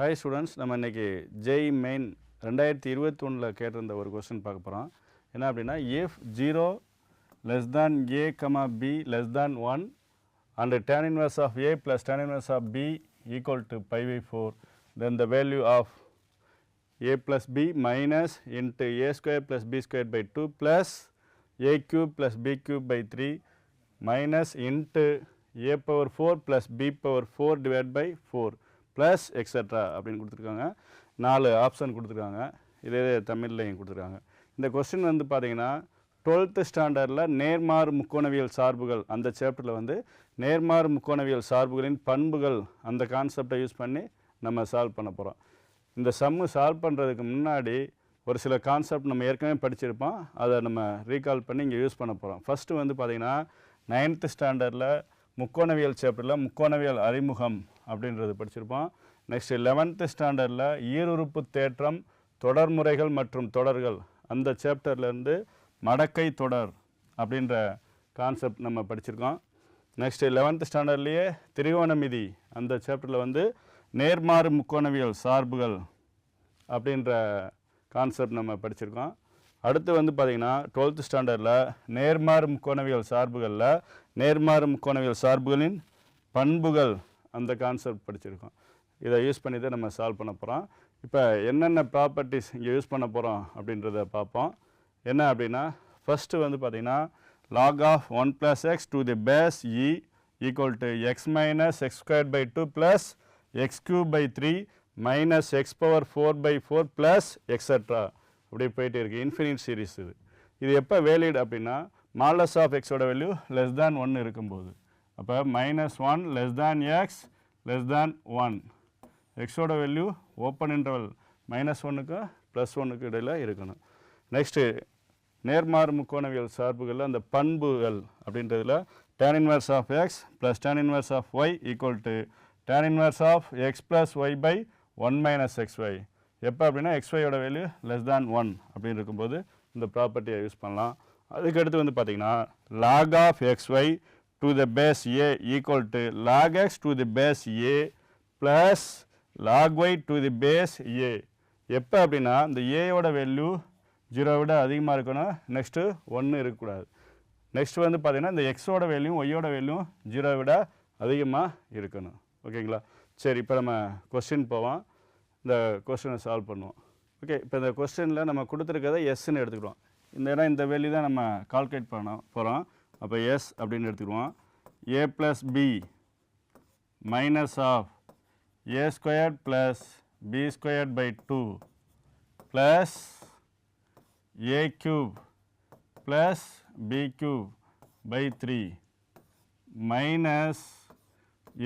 Hi students நம்ம இன்றைக்கி Jai main ரெண்டாயிரத்தி இருபத்தி ஒன்றில் கேட்டிருந்த ஒரு கொஸ்டின் பார்க்க போகிறோம் என்ன அப்படின்னா if zero less than a comma b less than one and tan inverse of a plus tan inverse of b equal to pi by four then the value of a plus b minus into a square plus b square by two plus a cube plus b cube by three minus into a power four plus b power four divide by four plus extra அப்படின்னு கொடுத்துருக்காங்க. நாலு option கொடுத்துருக்காங்க. இதே தமிழ்லையும் கொடுத்துருக்காங்க. இந்த question வந்து பார்த்தீங்கன்னா டுவெல்த்து ஸ்டாண்டர்டில் நேர்மாறு முக்கோணவியல் சார்புகள் அந்த சாப்டரில் வந்து நேர்மாறு முக்கோணவியல் சார்புகளின் பண்புகள் அந்த கான்செப்டை யூஸ் பண்ணி நம்ம சால்வ் பண்ண போகிறோம் இந்த சம்மு சால்வ் பண்ணுறதுக்கு முன்னாடி ஒரு சில கான்செப்ட் நம்ம ஏற்கனவே படிச்சிருப்போம். அதை நம்ம ரீகால் பண்ணி இங்கே யூஸ் பண்ண போகிறோம் ஃபஸ்ட்டு வந்து பார்த்திங்கன்னா நைன்த்து ஸ்டாண்டர்டில் முக்கோணவியல் சாப்டரில் முக்கோணவியல் அறிமுகம் அப்படின்றது படிச்சிருப்போம். நெக்ஸ்ட் லெவன்த்து ஸ்டாண்டர்டில் ஈருறுப்பு தேற்றம் தொடர்முறைகள் மற்றும் தொடர்கள். அந்த சாப்டர்லேருந்து மடக்கை தொடர் அப்படின்ற கான்செப்ட் நம்ம படிச்சிருக்கோம். நெக்ஸ்ட் லெவன்த்து ஸ்டாண்டர்ட்லேயே திரிகோணமிதி. அந்த சாப்டரில் வந்து நேர்மாறு முக்கோணவியல் சார்புகள் அப்படின்ற கான்செப்ட் நம்ம படிச்சிருக்கோம். அடுத்து வந்து பார்த்திங்கன்னா டுவெல்த் ஸ்டாண்டர்டில் நேர்மாறு முக்கோணவியல் சார்புகளில் நேர்மாறு முக்கோணவியல் சார்புகளின் பண்புகள் அந்த கான்செப்ட் படிச்சிருக்கோம். இதை யூஸ் பண்ணி தான் நம்ம சால்வ் பண்ண போகிறோம் இப்போ என்னென்ன ப்ராப்பர்ட்டிஸ் இங்கே யூஸ் பண்ண போகிறோம் அப்படின்றத பார்ப்போம். என்ன அப்படின்னா ஃபஸ்ட்டு வந்து பார்த்திங்கன்னா log of one plus x to the base e equal to x minus x square by two plus x cube by three minus x power four by four plus extra அப்படியே போயிட்டே இருக்குது infinite series இது. இது எப்போ valid அப்படின்னா மாலஸ் of எக்ஸோட value less than one இருக்கும்போது. அப்போ minus one less than x less than one எக்ஸோட வேல்யூ ஓப்பன் இன்டர்வல் மைனஸ் ஒன்றுக்கு ப்ளஸ் ஒன்றுக்கு இடையில் இருக்கணும். நெக்ஸ்ட்டு நேர்மாறு முக்கோணவியல் சார்புகளில் அந்த பண்புகள் அப்படின்றதுல tan inverse of x plus tan inverse of y equal to tan inverse of x plus y by one minus x y எப்போ அப்படின்னா எக்ஸ் ஒய்யோட வேல்யூ லெஸ் தேன் ஒன் அப்படின்னு இருக்கும்போது இந்த ப்ராப்பர்ட்டியை யூஸ் பண்ணலாம். அதுக்கடுத்து வந்து பார்த்தீங்கன்னா log of x y to the base a equal to log x to the base a plus log y to the base a எப்போ அப்படின்னா இந்த ஏயோட வேல்யூ ஜீரோ விட அதிகமாக இருக்கணும் நெக்ஸ்ட்டு ஒன்று இருக்கக்கூடாது. நெக்ஸ்ட் வந்து பார்த்தீங்கன்னா இந்த எக்ஸோட வேல்யூ ஒய்யோட வேல்யூ ஜீரோ விட அதிகமாக இருக்கணும். ஓகேங்களா சரி இப்போ நம்ம கொஸ்டின் போவோம் இந்த கொஸ்டினை சால்வ் பண்ணுவோம். ஓகே இப்போ இந்த கொஸ்டினில் நம்ம கொடுத்துருக்கதை எஸ்ன்னு எடுத்துக்கிடுவோம். இந்த இடம் இந்த வேல்யூ தான் நம்ம கால்குலேட் பண்ண போகிறோம் அப்போ எஸ் அப்படின்னு எடுத்துக்கிடுவோம். A plus b minus of a squared plus b squared by two plus a cube plus b cube by three minus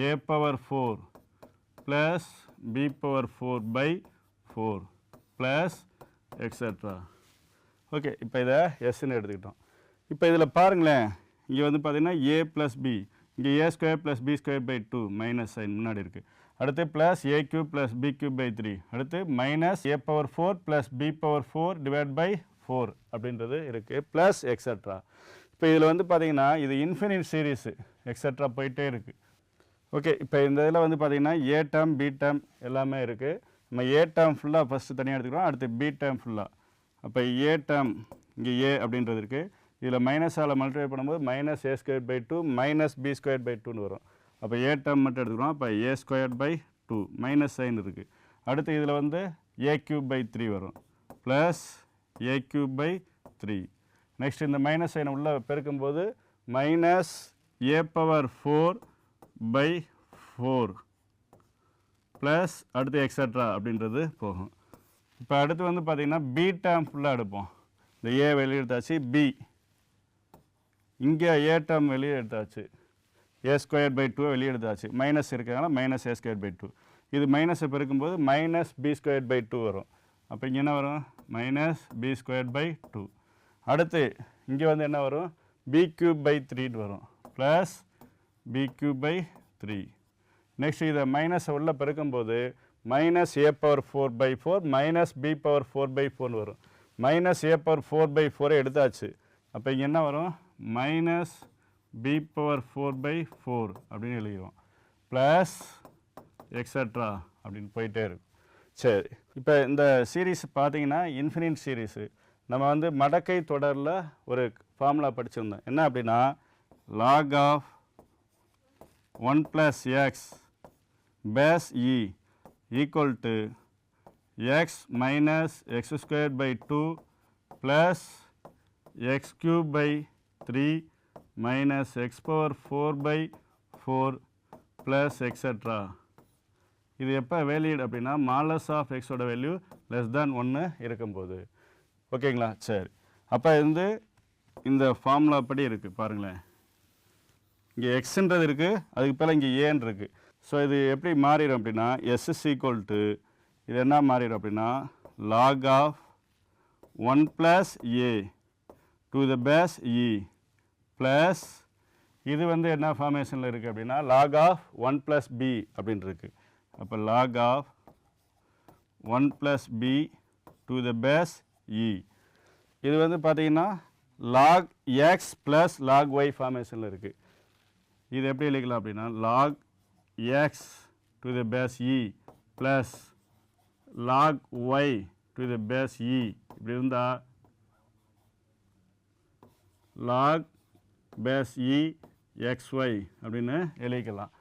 a power four plus b power 4 by 4 plus etc. Okay இப்போ இதை எஸ்ன்னு எடுத்துக்கிட்டோம். இப்போ இதில் பாருங்களேன் இங்கே வந்து பார்த்தீங்கன்னா ஏ ப்ளஸ் பி இங்கே a square plus b square by two minus sign முன்னாடி இருக்குது அடுத்து plus a cube plus b cube by three அடுத்து minus a power four plus b power four divide by four அப்படின்றது இருக்குது ப்ளஸ் எக்ஸட்ரா இப்போ இதில் வந்து பார்த்திங்கன்னா இது இன்ஃபினிட் சீரீஸு எக்ஸட்ரா போயிட்டே இருக்குது ஓகே இப்போ இந்த இதில் வந்து பார்த்தீங்கன்னா ஏ டேம் பி டேம் எல்லாமே இருக்குது நம்ம ஏ டேம் ஃபுல்லாக ஃபஸ்ட்டு தனியாக எடுத்துக்கிறோம் அடுத்து பி டேம் ஃபுல்லாக அப்போ ஏ டேம் இங்கே ஏ அப்படின்றது இருக்குது இதில் மைனஸால் மல்டிப்ளை பண்ணும்போது minus a square by two minus b square by டூன்னு வரும். அப்போ ஏ டேம் மட்டும் எடுத்துக்கிறோம் அப்போ a square by two minus sign இருக்குது அடுத்து இதில் வந்து ஏ கியூப் பை த்ரீ வரும். Plus a cube by three next இந்த மைனஸ் சைனை உள்ளே பெருக்கும்போது minus a power four by four plus அடுத்து எக்ஸட்ரா அப்படின்றது போகும். இப்போ அடுத்து வந்து பார்த்திங்கன்னா பி டேம் ஃபுல்லாக எடுப்போம். இந்த ஏ வெளியே எடுத்தாச்சு பி இங்கே ஏ டேர்ம் வெளியே எடுத்தாச்சு. ஏ ஸ்கொயர் பை டூ வெளியே எடுத்தாச்சு. மைனஸ் இருக்கிறதுனால minus a square by two இது மைனஸை பெருக்கும்போது minus b square by two வரும். அப்போ இங்கே என்ன வரும்? Minus b square by two அடுத்து இங்கே வந்து என்ன வரும்? பி க்யூப் பை த்ரீன்னு வரும். Plus b cube by three next இதை மைனஸை உள்ளே பெருக்கும்போது minus a power four by four minus b power four by ஃபோர்னு வரும். Minus a power four by ஃபோரை எடுத்தாச்சு. அப்போ இங்கே என்ன வரும்? Minus b power four by four அப்படின்னு எழுதிடுவோம் ப்ளஸ் எக்ஸட்ரா அப்படின்னு போயிட்டே இருக்கும் சரி இப்போ இந்த சீரீஸ் பார்த்தீங்கன்னா இன்ஃபினிட் சீரீஸு நம்ம வந்து மடக்கை தொடரில் ஒரு ஃபார்முலா படிச்சிருந்தோம். என்ன அப்படின்னா log of one plus x base e equal to x minus x square by two plus x cube by three minus x power four by four plus extra இது எப்போ வேலிட் அப்படின்னா மாலஸ் ஆஃப் எக்ஸோட value less தேன் ஒன்று இருக்கும்போது. ஓகேங்களா சரி. அப்போ வந்து இந்த ஃபார்முலா படி இருக்குது பாருங்களேன். இங்கே எக்ஸுன்றது இருக்குது அதுக்கு பிறகு இங்கே ஏன்னு இருக்குது ஸோ இது எப்படி மாறிடும் அப்படின்னா எஸ் இஸ் ஈக்குவல் டு இது என்ன மாறிடும் அப்படின்னா log of one plus a to the base e plus இது வந்து என்ன ஃபார்மேஷனில் இருக்குது அப்படின்னா log of one plus b அப்படின்னு இருக்கு அப்போ log of one plus b to the base e இது வந்து பார்த்தீங்கன்னா log x plus log y ஃபார்மேஷனில் இருக்குது இது எப்படி எழுதிக்கலாம் அப்படின்னா log x to the base e plus log y to the base e இப்படி இருந்தால் log base e e x y அப்படின்னு எழுதிக்கலாம்.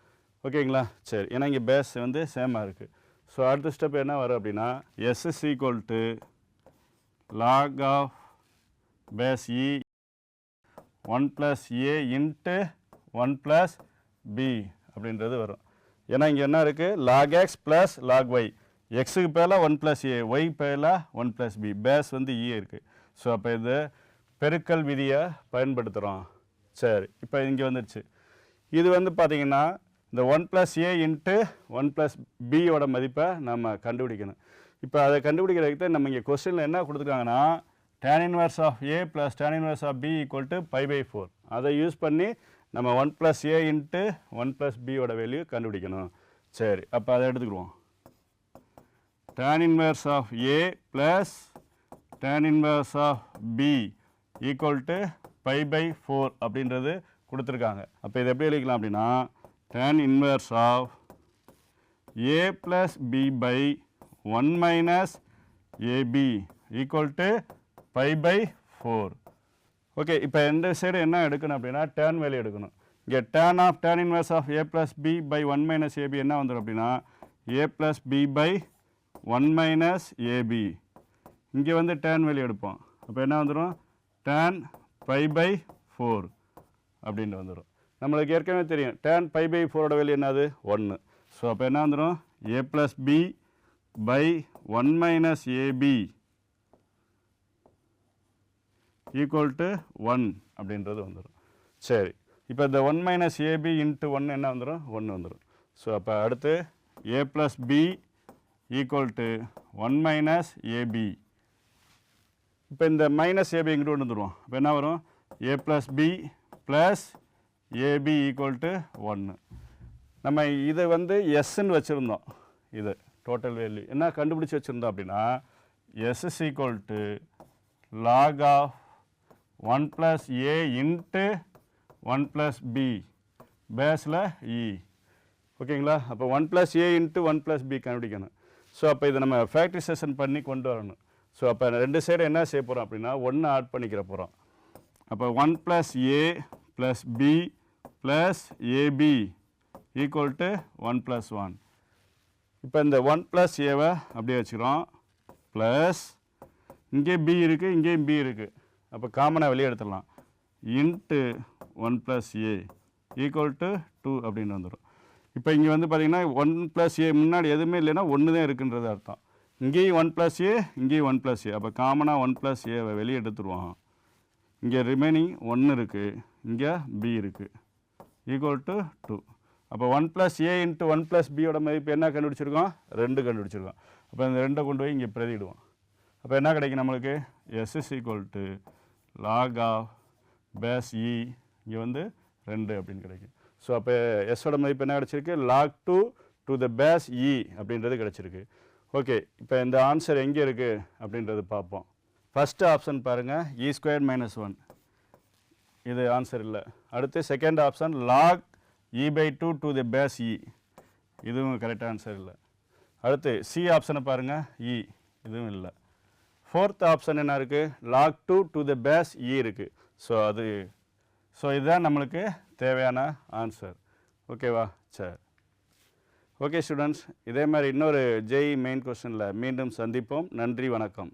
ஓகேங்களா? சரி ஏன்னா இங்கே பேஸ் வந்து சேமாக இருக்குது ஸோ அடுத்த ஸ்டெப் என்ன வரும் அப்படின்னா S is equal to log of base e one plus a into one plus b அப்படின்றது வரும். ஏன்னா இங்கே என்ன இருக்குது log x plus log y எக்ஸுக்கு பேரில் ஒன் ப்ளஸ் ஏ ஒய் பேரில் ஒன் ப்ளஸ் பி பேஸ் வந்து e இ இருக்குது ஸோ அப்போ இது பெருக்கல் விதியை பயன்படுத்துகிறோம் சரி இப்போ இங்கே வந்துடுச்சு இது வந்து பார்த்தீங்கன்னா இந்த one plus a into one plus பியோட மதிப்பை நம்ம கண்டுபிடிக்கணும். இப்போ அதை கண்டுபிடிக்கிறதுக்கு நம்ம இங்கே கொஸ்டினில் என்ன கொடுத்துருக்காங்கன்னா tan inverse of a plus tan inverse of b equal to pi by four அதை யூஸ் பண்ணி நம்ம one plus a into one plus பியோட வேல்யூ கண்டுபிடிக்கணும். சரி அப்போ அதை எடுத்துக்கிடுவோம். Tan inverse of a plus tan inverse of b equal to pi by four அப்படின்றது கொடுத்துருக்காங்க. அப்போ இதை எப்படி எழுதிக்கலாம் அப்படின்னா tan inverse of a plus b by one minus a b equal to pi by four okay இப்போ இந்த side என்ன எடுக்கணும் அப்படின்னா டேர்ன் வேல்யூ எடுக்கணும். இங்கே tan of tan inverse of a plus b by one minus a b என்ன வந்துடும் அப்படின்னா a plus b by one minus a b இங்கே வந்து டேன் வேல்யூ எடுப்போம். அப்போ என்ன வந்துடும் டேன் பை பை ஃபோர் அப்படின்ட்டு வந்துடும் நம்மளுக்கு ஏற்கனவே தெரியும். டேன் பை பை ஃபோரோட வேல்யூ என்னது? ஒன்று ஸோ அப்போ என்ன வந்துடும் a plus b by one minus a b equal to one அப்படின்றது வந்துடும் சரி. இப்போ இந்த ஒன் மைனஸ் ஏபி இன்ட்டு ஒன்று என்ன வந்துடும் ஒன்று வந்துடும் ஸோ அப்போ அடுத்து a plus b equal to one minus a b இப்போ இந்த மைனஸ் ஏபி இங்கிட்டு ஒன்று வந்துடுவோம் இப்போ என்ன வரும்? A plus B plus AB equal to ஒன்று நம்ம இதை வந்து எஸ்ன்னு வச்சுருந்தோம். இது டோட்டல் வேல்யூ என்ன கண்டுபிடிச்சி வச்சுருந்தோம் அப்படின்னா S is equal to log of one plus A into one plus B. பேஸில் இ e. ஓகேங்களா? அப்போ one plus A into one plus B கண்டுபிடிக்கணும். ஸோ அப்போ இதை நம்ம ஃபேக்ட்ரிசேஷன் பண்ணி கொண்டு வரணும். ஸோ அப்போ ரெண்டு சைடு என்ன செய்ய போகிறோம் அப்படின்னா ஒன்று ஆட் பண்ணிக்கிற போகிறோம் அப்போ one plus A plus B plus AB equal to one plus one. இப்போ இந்த ஒன் ப்ளஸ் ஏவை அப்படியே வச்சுக்கிறோம். ப்ளஸ் இங்கே பி இருக்குது இங்கேயும் பி இருக்குது அப்போ காமனாக வெளியே எடுத்துடலாம். Into one plus A equal to two அப்படின்னு வந்துடும் இப்போ இங்கே வந்து பார்த்தீங்கன்னா ஒன் ப்ளஸ் ஏ முன்னாடி எதுவுமே இல்லைன்னா ஒன்று தான் இருக்குன்றது அர்த்தம். இங்கேயும் ஒன் ப்ளஸ் ஏ இங்கேயும் ஒன் ப்ளஸ் ஏ அப்போ காமனாக ஒன் ப்ளஸ் ஏவை வெளியே எடுத்துருவோம். இங்கே ரிமைனிங் ஒன்று இருக்குது இங்கே பி இருக்குது ஈக்குவல் டு டூ அப்போ one plus A into one plus பியோட மதிப்பு என்ன கண்டுபிடிச்சிருக்கோம்? ரெண்டு கண்டுபிடிச்சிருக்கோம். அப்போ இந்த ரெண்டை கொண்டு போய் இங்கே பிரதிடுவோம் அப்போ என்ன கிடைக்கும் நம்மளுக்கு? S is equal to log of base e இங்கே வந்து ரெண்டு அப்படின்னு கிடைக்கும் ஸோ அப்போ எஸ்ஸோட மதிப்பு என்ன கிடச்சிருக்கு? Log two to the base e அப்படின்றது கிடச்சிருக்கு. ஓகே இப்போ இந்த ஆன்சர் எங்கே இருக்குது அப்படின்றது பார்ப்போம். ஃபஸ்ட்டு ஆப்ஷன் பாருங்கள் இ ஸ்கொயர் மைனஸ் ஒன் இது ஆன்சர் இல்லை. அடுத்து second option log e by two to the base e இதுவும் கரெக்டாக ஆன்சர் இல்லை. அடுத்து சி ஆப்ஷனை பாருங்கள் இ e. இதுவும் இல்லை. ஃபோர்த் ஆப்ஷன் என்ன இருக்குது log two to the base e e இருக்குது ஸோ அது ஸோ இதுதான் நம்மளுக்கு தேவையான ஆன்சர் ஓகேவா சரி. ஓகே ஸ்டூடெண்ட்ஸ் இதே மாதிரி இன்னொரு ஜெய் மெயின் கொஸ்டினில் மீண்டும் சந்திப்போம். நன்றி வணக்கம்.